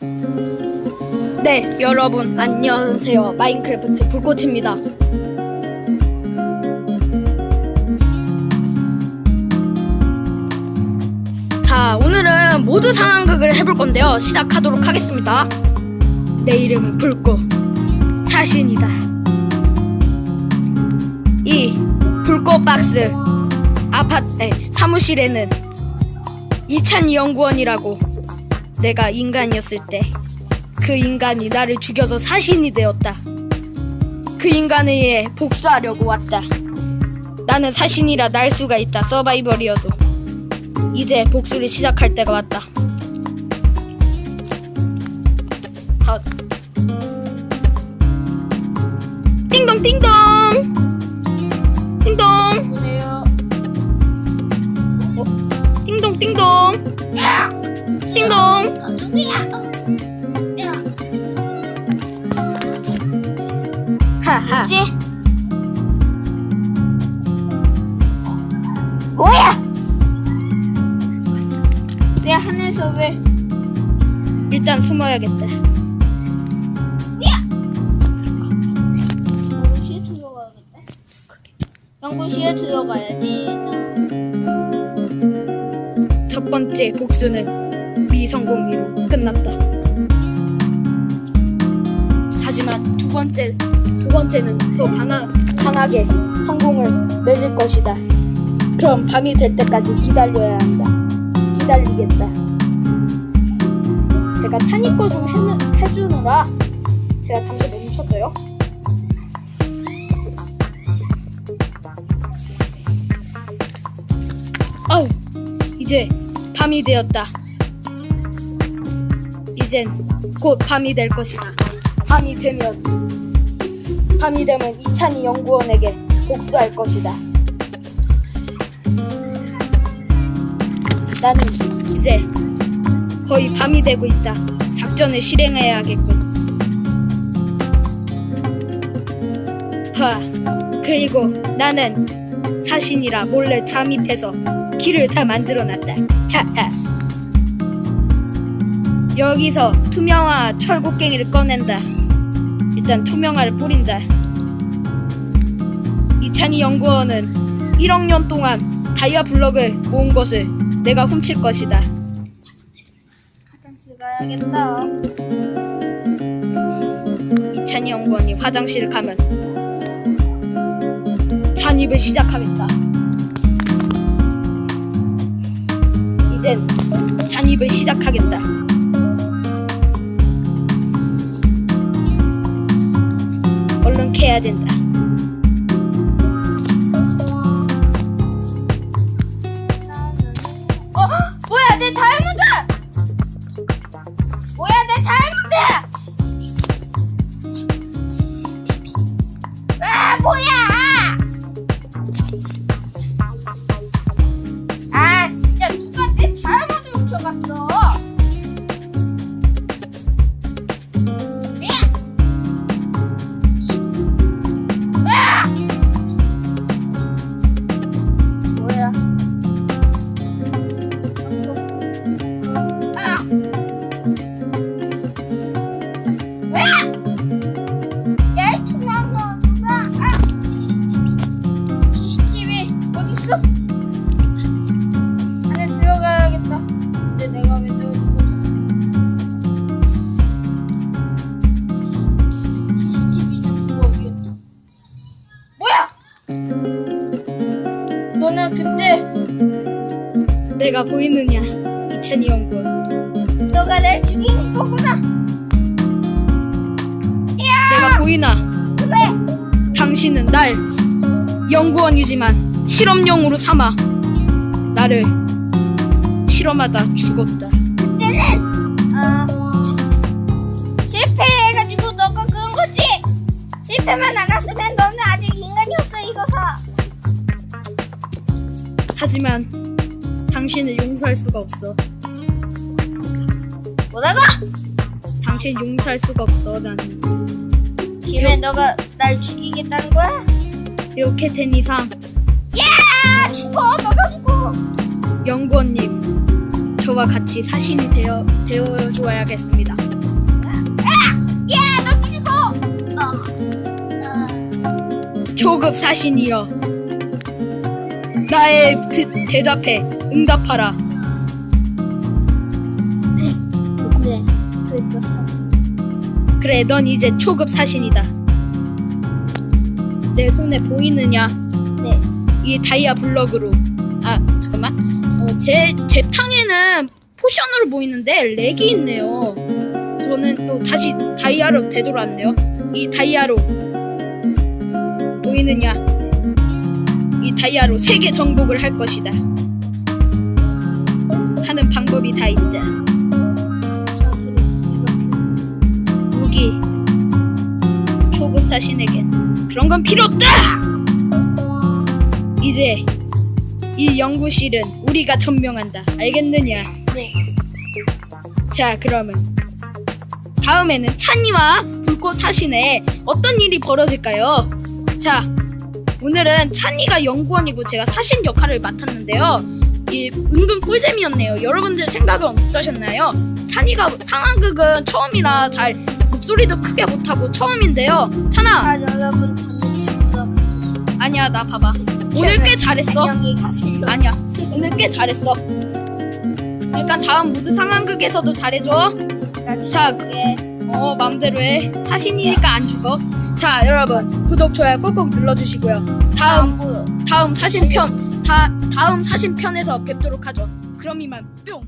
네, 여러분 안녕하세요. 마인크래프트 불꽃입니다. 자, 오늘은 모두 상황극을 해볼 건데요. 시작하도록 하겠습니다. 내 이름은 불꽃. 사신이다. 이 불꽃 박스 아파트 에, 사무실에는 이찬이 연구원이라고 내가 인간이었을 때 그 인간이 나를 죽여서 사신이 되었다. 그 인간에 의해 복수하려고 왔다. 나는 사신이라 날 수가 있다. 서바이벌이어도 이제 복수를 시작할 때가 왔다. 헛. 띵동 띵동 뭐지? 뭐야? 왜 하늘에서 왜? 일단 숨어야겠다. 연구실에 들어가야지. 첫 번째 복수는 미성공으로 끝났다. 하지만 두 번째 두 번째는 더 강하, 강하게 성공을 맺을 것이다. 그럼 밤이 될 때까지 기다려야 한다. 기다리겠다. 제가 찬이 거좀 해주느라 제가 잠시 멈췄어요. 아우 이제 밤이 되었다. 이젠 곧 밤이 될 것이다. 밤이 되면 밤이 되면 이찬이 연구원에게 복수할 것이다. 나는 이제 거의 밤이 되고 있다. 작전을 실행해야겠군. 하, 그리고 나는 사신이라 몰래 잠입해서 길을 다 만들어놨다. 하하. 여기서 투명화 철곡갱이를 꺼낸다. 일단 투명화를 뿌린다. 이찬이 연구원은 1억 년 동안 다이아 블럭을 모은 것을 내가 훔칠 것이다. 화장실 가야겠다. 이찬이 연구원이 화장실을 가면 잔입을 시작하겠다. 이젠 잔입을 시작하겠다. de. 그때 내가 보이느냐, 이찬이 연구원. 너가 날 죽인 거구나. 내가 보이나? 왜? 당신은 날 연구원이지만 실험용으로 삼아 나를 실험하다 죽었다. 그때는 어 시- 실패해가지고 너가 그런 거지. 실패만 안 했으면 너는 아직 하지만 당신을 용서할 수가 없어. 뭐라고? 당신 용서할 수가 없어. 나는 김에 너가 날 죽이겠다는 거야? 이렇게 된 이상 야 죽어 너가 죽어. 연구원님 저와 같이 사신이 되어 되어 주어야겠습니다. 야너 죽어. 어. 어. 초급 사신이여 나의 드- 대답해. 응답하라. 네. 그랬어. 그래 넌 이제 초급 사신이다. 내 손에 보이느냐? 네. 이 다이아 블럭으로. 아 잠깐만. 어, 제, 제 탕에는 포션으로 보이는데 렉이 있네요. 저는 어, 다시 다이아로 되돌아왔네요. 이 다이아로 보이느냐 이 다이아로 세계 정복을 할 것이다. 하는 방법이 다 있다. 무기 초급 사 신에겐 그런 건 필요 없다! 이제 이 연구실은 우리가 점령한다. 알겠느냐? 네. 자 그러면 다음에는 찬이와 불꽃 사신에 어떤 일이 벌어질까요? 자 오늘은 찬이가 연구원이고 제가 사신 역할을 맡았는데요. 이 은근 꿀잼이었네요. 여러분들 생각은 어떠셨나요? 찬이가 상황극은 처음이라 잘 목소리도 크게 못하고 처음인데요. 찬아! 아 여러분 저는 친구가 아니야 나 봐봐. 오늘 꽤 잘했어. 안녕히 가세요. 아니야 오늘 꽤 잘했어. 그러니까 다음 모드 상황극에서도 잘해줘. 자, 그게 어 맘대로 해. 사신이니까 안 죽어. 자 여러분 구독 좋아요 꾹꾹 눌러주시고요. 다음. 다음 사신 편 다 다음 사신 편에서 뵙도록 하죠. 그럼 이만 뿅